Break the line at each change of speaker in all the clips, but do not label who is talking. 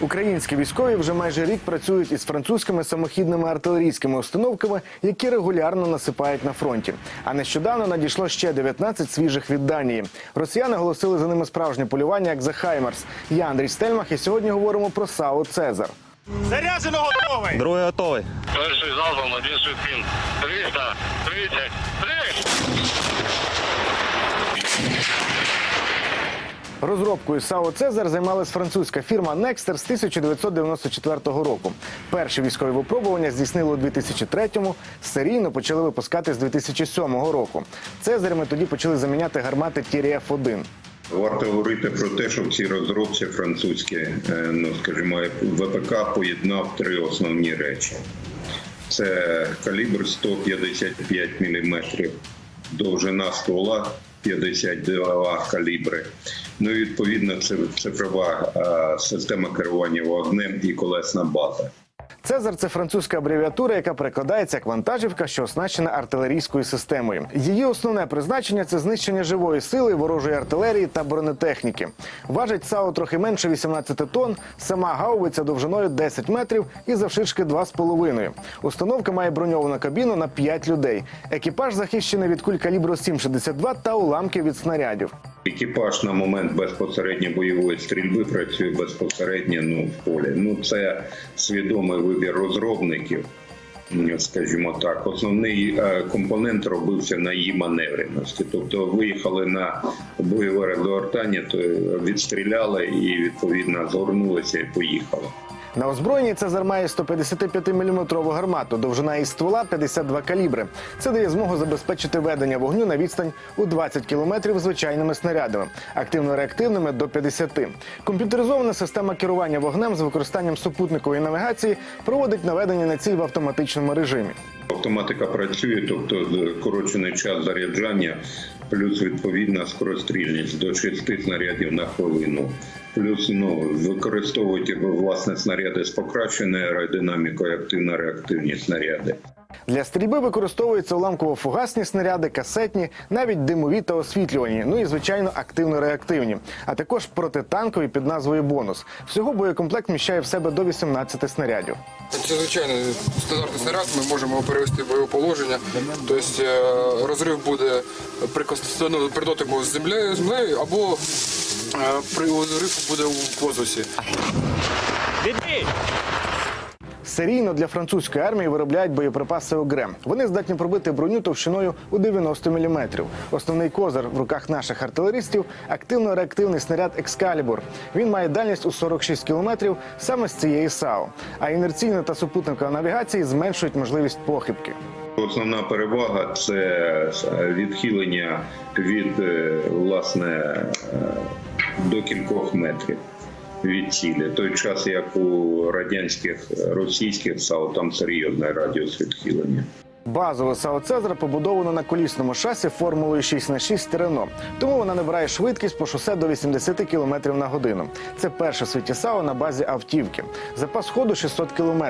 Українські військові вже майже рік працюють із французькими самохідними артилерійськими установками, які регулярно насипають на фронті. А нещодавно надійшло ще 19 свіжих від Данії. Росіяни оголосили за ними справжнє полювання, як за Хаймарс. Я Андрій Стельмах, і сьогодні говоримо про САУ Цезар.
Заряджено готовий!
Другий готовий.
Перший залпом, один швидким. 300, 30, 3!
Розробкою САУ Цезар займалась французька фірма Некстер з 1994 року. Перші військові випробування здійснили у 2003-му, серійно почали випускати з 2007 року. Цезарями тоді почали заміняти гармати Тірієф-1.
Варто говорити про те, що в цій розробці французькі, е, ну скажімо, ВПК поєднав три основні речі: це калібр 155 мм, довжина ствола 52 калібри. Ну і відповідно це цифрова права система керування вогнем і колесна база.
Цезар це французька абревіатура, яка перекладається як вантажівка, що оснащена артилерійською системою. Її основне призначення це знищення живої сили, ворожої артилерії та бронетехніки. Важить САУ трохи менше 18 тонн, сама гаубиця довжиною 10 метрів і завширшки 2,5. Установка має броньовану кабіну на 5 людей. Екіпаж захищений від куль калібру 7,62 та уламків від снарядів.
Екіпаж на момент безпосередньо бойової стрільби працює безпосередньо ну, в полі. Ну це свідомий вибір розробників. Скажімо так, основний е, компонент робився на її маневреності. Тобто виїхали на бойове розгортання, то відстріляли і відповідно згорнулися і поїхали.
На озброєнні Цезар має 155-мм гармату, довжина із ствола 52 калібри. Це дає змогу забезпечити ведення вогню на відстань у 20 кілометрів звичайними снарядами, активно-реактивними до 50. Комп'ютеризована система керування вогнем з використанням супутникової навігації проводить наведення на ціль в автоматичному режимі.
Автоматика працює, тобто скорочений час заряджання, плюс відповідна скорострільність до 6 снарядів на хвилину. Плюс ну використовують власне снаряди з покращеною аеродинамікою, активно-реактивні снаряди.
Для стрільби використовуються уламково-фугасні снаряди, касетні, навіть димові та освітлювані, ну і звичайно активно-реактивні, а також протитанкові під назвою бонус. Всього боєкомплект вміщає в себе до 18 снарядів.
Це звичайний стандартний снаряд, ми можемо перевести в бойове положення. Тобто е, розрив буде при ну, при дотику з землею, землею або е, при розрив буде у козусі.
Відбій!
Серійно для французької армії виробляють боєприпаси ОГРЕ. Вони здатні пробити броню товщиною у 90 мм. Основний козир в руках наших артилеристів активно-реактивний снаряд Екскалібур. Він має дальність у 46 км саме з цієї САУ. А інерційна та супутникова навігації зменшують можливість похибки.
Основна перевага це відхилення від е, власне е, до кількох метрів від цілі. Той час, як у радянських російських САУ, там серйозний радіус відхилення.
Базове САУ Цезар побудовано на колісному шасі формулою 6 х 6 Рено. Тому вона набирає швидкість по шосе до 80 км на годину. Це перше в світі САУ на базі автівки. Запас ходу 600 км.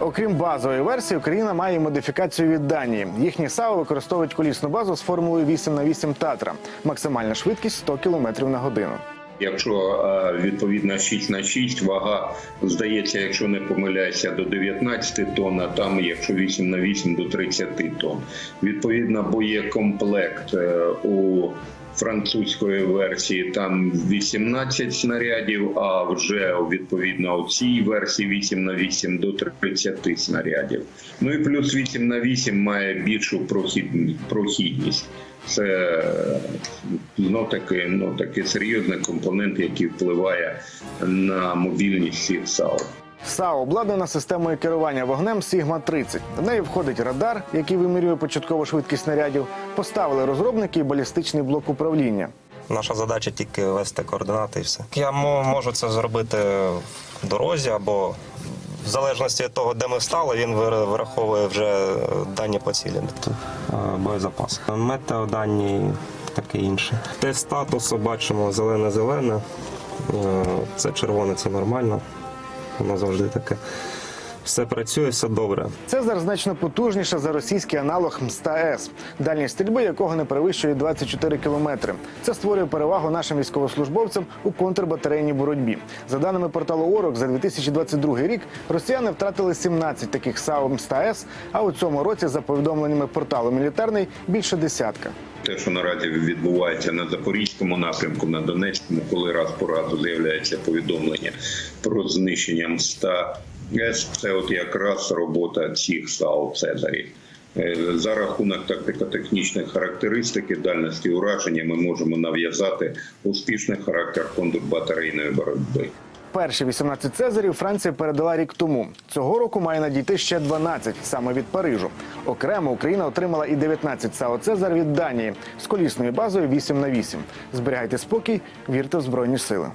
Окрім базової версії, Україна має модифікацію від Данії. Їхні САУ використовують колісну базу з формулою 8 х 8 Татра. Максимальна швидкість 100 км на годину.
Якщо е, відповідно 6 на 6, вага здається, якщо не помиляюся, до 19 тонн, а там, якщо 8 на 8, до 30 тонн. Відповідно, боєкомплект е, у французької версії там 18 снарядів, а вже відповідно у цій версії 8 на 8 до 30 снарядів. Ну і плюс 8 на 8 має більшу прохідність. Це знов таки, ну такий серйозний компонент, який впливає на мобільність всіх САУ.
САУ обладнана системою керування вогнем Сігма 30 В неї входить радар, який вимірює початкову швидкість снарядів. Поставили розробники і балістичний блок управління.
Наша задача тільки вести координати і все. Я можу це зробити в дорозі або в залежності від того, де ми стали, він вираховує вже дані по цілі. Боєзапас. Метеодані таке інше. Те статусу бачимо зелене-зелене. Е, Це червоне, це нормально. Воно завжди таке. Все працює, все добре.
Цезар значно потужніше за російський аналог МСТА-С, дальність стрільби якого не перевищує 24 кілометри. Це створює перевагу нашим військовослужбовцям у контрбатарейній боротьбі. За даними порталу Орок, за 2022 рік росіяни втратили 17 таких САУ МСТА-С, а у цьому році, за повідомленнями порталу Мілітарний, більше десятка.
Те, що наразі відбувається на запорізькому напрямку, на Донецькому, коли раз по разу з'являється повідомлення про знищення МСТА це от якраз робота цих САУ Цезарів. Е, За рахунок тактико-технічних характеристик і дальності ураження ми можемо нав'язати успішний характер контрбатарейної боротьби.
Перші 18 цезарів Франція передала рік тому. Цього року має надійти ще 12, саме від Парижу. Окремо Україна отримала і 19 САО Цезар від Данії з колісною базою 8 на 8. Зберігайте спокій, вірте в збройні сили.